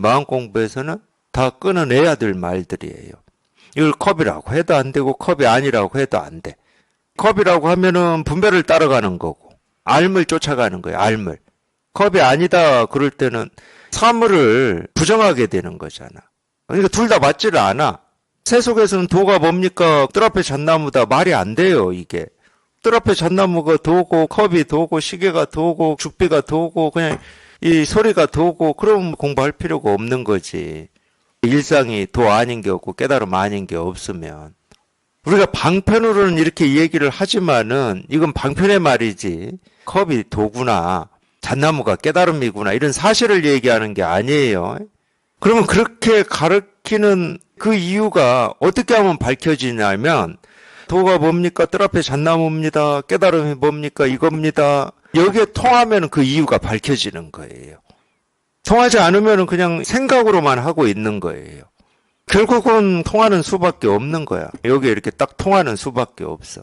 마음 공부에서는 다 끊어내야 될 말들이에요. 이걸 컵이라고 해도 안 되고 컵이 아니라고 해도 안 돼. 컵이라고 하면은 분별을 따라가는 거고 알물 쫓아가는 거예요. 알물. 컵이 아니다 그럴 때는 사물을 부정하게 되는 거잖아. 그러니까 둘 다 맞지를 않아. 새 속에서는 도가 뭡니까? 뜰 앞에 잣나무다 말이 안 돼요 이게. 뜰 앞에 잣나무가 도고 컵이 도고 시계가 도고 죽비가 도고 그냥 이 소리가 도고 그럼 공부할 필요가 없는 거지. 일상이 도 아닌 게 없고 깨달음 아닌 게 없으면 우리가 방편으로는 이렇게 얘기를 하지만은 이건 방편의 말이지 컵이 도구나 잣나무가 깨달음이구나 이런 사실을 얘기하는 게 아니에요. 그러면 그렇게 가르치는 그 이유가 어떻게 하면 밝혀지냐면 도가 뭡니까? 뜰 앞에 잣나무입니다. 깨달음이 뭡니까? 이겁니다. 여기에 통하면 그 이유가 밝혀지는 거예요. 통하지 않으면 그냥 생각으로만 하고 있는 거예요. 결국은 통하는 수밖에 없는 거야. 여기 이렇게 딱 통하는 수밖에 없어.